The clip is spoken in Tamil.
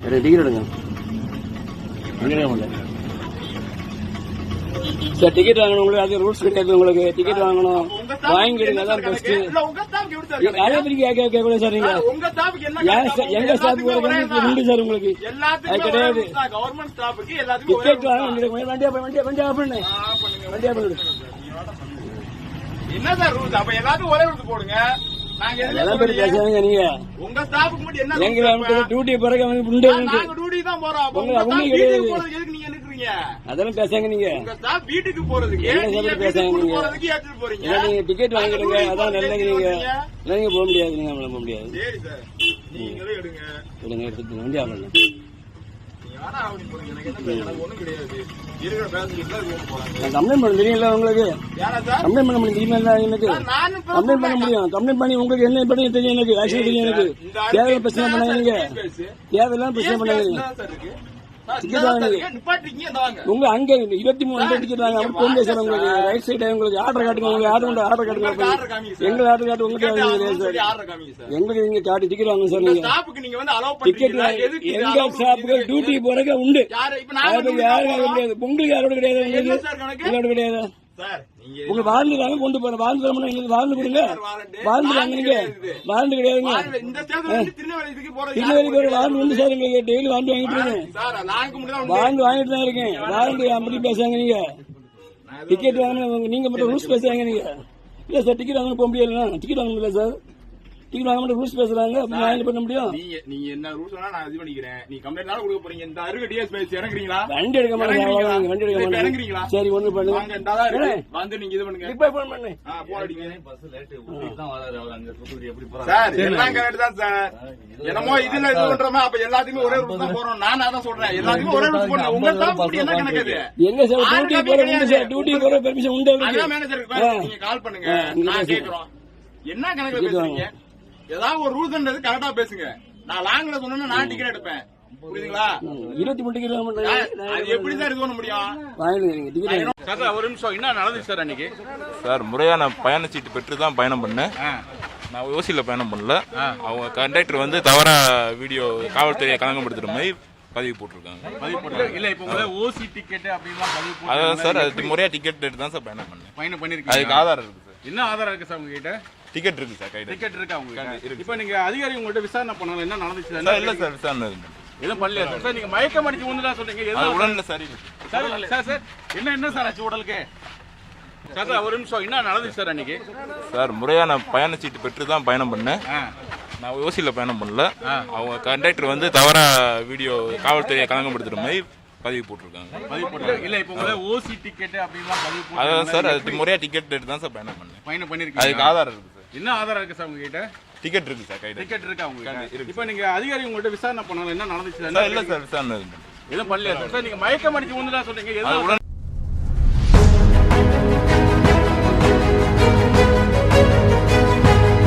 டிக்கெட் எடுங்க சார் டிக்கெட் வாங்கணும் உங்களுக்கு அது ரூல்ஸ் கிடையாது உங்களுக்கு டிக்கெட் வாங்கணும் வாங்கிடுங்க அதான் பெஸ்ட் அதே மாதிரி கேட்க கேட்க கூட சார் நீங்க எங்க ஸ்டாஃப் உண்டு சார் உங்களுக்கு அது கிடையாது தான். டிக்கெட் வாங்க வண்டியா வண்டியா வண்டியா வண்டியா பண்ணு பண்ணுங்க. வண்டியா பண்ணு என்ன சார் ரூல்ஸ் அப்ப எல்லாத்துக்கும் ஒரே ரூல்ஸ் போடுங்க நாங்க எதுவுமே எல்லாம் பேர் சொல்லலையே. பேசுறாங்க நீங்க. உங்க ஸ்டாஃப்க்கு மட்டும் என்ன எங்க rules வந்து இப்ப? டியூட்டி பிறகு அவனுக்கு உண்டு ஆ, அவனுக்கு. நாங்க டியூட்டி தான் போறோம். அப்ப உங்க- உங்க அவங்க staff கிடையாது. வீட்டுக்கு போறதுக்கு எதுக்கு நீங்க நிக்கிறீங்க அதெல்லாம் பேசாங்க நீங்க. உங்க ஸ்டாஃப் வீட்டுக்கு போறதுக்கு என்ன நீங்க சொல்றது வீட்டுக்கு பேசாங்க கூட்டு நீங்க? போறதுக்கு ஏத்துட்டு போறீங்க. ஏன்னா நீங்க டிக்கெட் வாங்கிடுங்க. அதான் நல்லது நீங்க. நீங்க போக முடியாது நீங்க. நம்மள போக முடியாது சரி சார். நீங்களே எடுங்க. விடுங்க எடுத்துட்டு வண்டியா பண்ணு கம்ப்ளைண்ட் பண்ண தெரியும்ல உங்களுக்கு? கம்ப்ளைண்ட் பண்ண முடியும் தெரியுமா எனக்கு? கம்ப்ளைண்ட் பண்ண முடியும். கம்ப்ளைண்ட் பண்ணி உங்களுக்கு என்ன பண்ணி தெரியும் எனக்கு? ஆக்சுவலி தெரியும் எனக்கு. இந்த தேவையில்லாம் பிரச்சனை பேசு. தேவையெல்லாம் பிரச்சனை ஏன் உங்க அங்க இருபத்தி மூணு ஹண்ட்ரட் டிக்கெட் அப்படி போக முடியாது சார். உங்களுக்கு ரைட் சைடு உங்களுக்கு ஆர்டர் காட்டுங்க. உங்களுக்கு ஆர்டர் கொண்டு ஆர்டர் காட்டுங்க. எங்களுக்கு ஆர்டர் காட்டு உங்களுக்கு சார். எங்களுக்கு நீங்க காட்டி டிக்கெட் வாங்க சார் நீங்க. டிக்கெட் எங்க பண்றீங்க? டியூட்டி போறக்க உண்டு. யாரும். கிடையாது உங்களுக்கு யாரோட கிடையாது உங்களுக்கு? உங்களோட கிடையாது? உங்க வாழ்ந்து தாங்க கொண்டு போறேன் வாழ்ந்து தரமுன்னா எங்களுக்கு வாழ்ந்து கொடுங்க. வாழ்ந்து? தாங்க நீங்க. வாழ்ந்து கிடையாதுங்க திருநெல்வேலி போய் வாழ்ந்து உண்டு சார் எங்களுக்கு டெய்லி வாழ்ந்து வாங்கிட்டு இருக்கேன். வாழ்ந்து வாங்கிட்டு தான் இருக்கேன். வாழ்ந்து அப்படி பேசுறாங்க நீங்க? டிக்கெட் வாங்கணும் நீங்க மட்டும் ரூல்ஸ் பேசுறாங்க நீங்க. இல்ல சார் டிக்கெட் வாங்கணும் போக முடியாது டிக்கெட் வாங்க முடியல சார்? டிக்கெட் வாங்க மட்டும் ரூல்ஸ் பேசுறாங்க. அப்படி வாங்கி பண்ண முடியும்? நீங்க நீங்க என்ன ரூல்ஸ் வேணா நான் இது பண்ணிக்கிறேன். நீ கம்ப்ளைண்ட் கொடுக்க போறீங்க. இந்த அருக டிஎஸ் பேசி இறங்குறீங்களா? வண்டி எடுக்க மாட்டேங்க வண்டி எடுக்க மாட்டேங்க இறங்குறீங்களா? சரி ஒண்ணு பண்ணுங்க. வந்து நீங்க இது பண்ணுங்க. இப்ப போன் பண்ணு. ஆ, போன் அடிங்க. பஸ் லேட் தான் வராரு அவர். அங்க தூத்துக்குடி எப்படி போறாரு? சார் எல்லாம் கரெக்ட் தான் சார். என்னமோ இதுல இது பண்றோமா? அப்ப எல்லாத்துக்குமே ஒரே ரூல்ஸ் தான் போறோம். நான் அதான் சொல்றேன். எல்லாத்துக்கும் ஒரே ரூல்ஸ் போடுறேன் உங்க ஸ்டாஃப் இப்படி என்ன கணக்கு அது எங்க சார்? டியூட்டி போற உண்டு சார் கிடையாது. டியூட்டி போற பெர்மிஷன் உண்டு மேனேஜருக்கு நீங்க கால் பண்ணுங்க. நான். கேக்குறோம். என்ன கணக்குல பேசுறீங்க? ஏதாவது ஒரு ரூல்ஸ்ன்றது கரெக்டா பேசுங்க. நான் லாங்ல சொன்னா நான் டிக்கெட் எடுப்பேன். புரியுதுங்களா? இருபத்தி மூணு அது எப்படி சார் இது பண்ண முடியும்? வாங்கிடுங்க டிக்கெட் சார் சார், ஒரு நிமிஷம். என்ன நடந்துச்சு சார் அன்னைக்கு? சார் முறையான பயணச்சீட்டு பெற்று தான் பயணம் பண்ணேன். நான் ஓசியில் பயணம் பண்ணல. அவங்க கண்டக்டர் வந்து தவறா வீடியோ காவல்துறையை களங்கப்படுத்துற மாதிரி பதிவு போட்டிருக்காங்க. பதிவு போட்டு இல்ல இப்ப உங்க ஓசி டிக்கெட் அப்படின்லாம் பதிவு போட்டு அதான் சார் அது முறையாக டிக்கெட் எடுத்து தான் சார் பயணம் பண்ணேன். பயணம் பண்ணிருக்கீங்க அதுக்கு ஆதாரம் இருக்கு சார். என்ன ஆதாரம் இருக்கு சார் உங்ககிட்ட? டிக்கெட் இருக்கு சார் கையில். டிக்கெட் இருக்கா இருக்கு உங்ககிட்ட இப்போ நீங்க அதிகாரி உங்கள்ட்ட விசாரணை பண்ணணும் என்ன நடந்துச்சு சார் இல்லை சார் விசாரணை பண்ணு. எதுவும் பண்ணலையா சார் சார் நீங்க மயக்கம் அடிச்சு சொல்றீங்க. அது எதுவும் உடனே சரி சார் சார் சார் என்ன என்ன சார் ஆச்சு உடலுக்கு? சார் சார் ஒரு நிமிஷம். என்ன நடந்துச்சு சார் அன்னைக்கு? சார் முறையான பயணச்சீட்டு பெற்று தான் பயணம் பண்ணேன். நான் ஓசியில் பயணம் பண்ணல. அவங்க கண்டக்டர் வந்து தவறா வீடியோ காவல்துறையை களங்கப்படுத்துற மாதிரி பதிவு போட்டிருக்காங்க. பதிவு போட்டு இல்ல இப்போ உங்க ஓசி டிக்கெட் அப்படின்லாம் பதிவு போட்டு அதான் சார் அது முறையாக டிக்கெட் எடுத்து தான் சார் பயணம் பண்ணேன். பயணம் அதுக்கு பண்ணிருக்கீங்க ஆதாரம் இருக்கு சார் என்ன ஆதாரம் இருக்கு சார் உங்ககிட்ட? டிக்கெட் இருக்கு சார் கையில். டிக்கெட் இருக்கா உங்ககிட்ட? இருக்கு. இப்போ நீங்க அதிகாரி உங்கள்ட்ட விசாரணை பண்ணணும் என்ன நடந்துச்சு இல்லை சார் விசாரணை. எதுவும் பண்ணலையா சார்? நீங்க மயக்கம் அடிச்சு சொல்றீங்க அது எதுவும் உடனே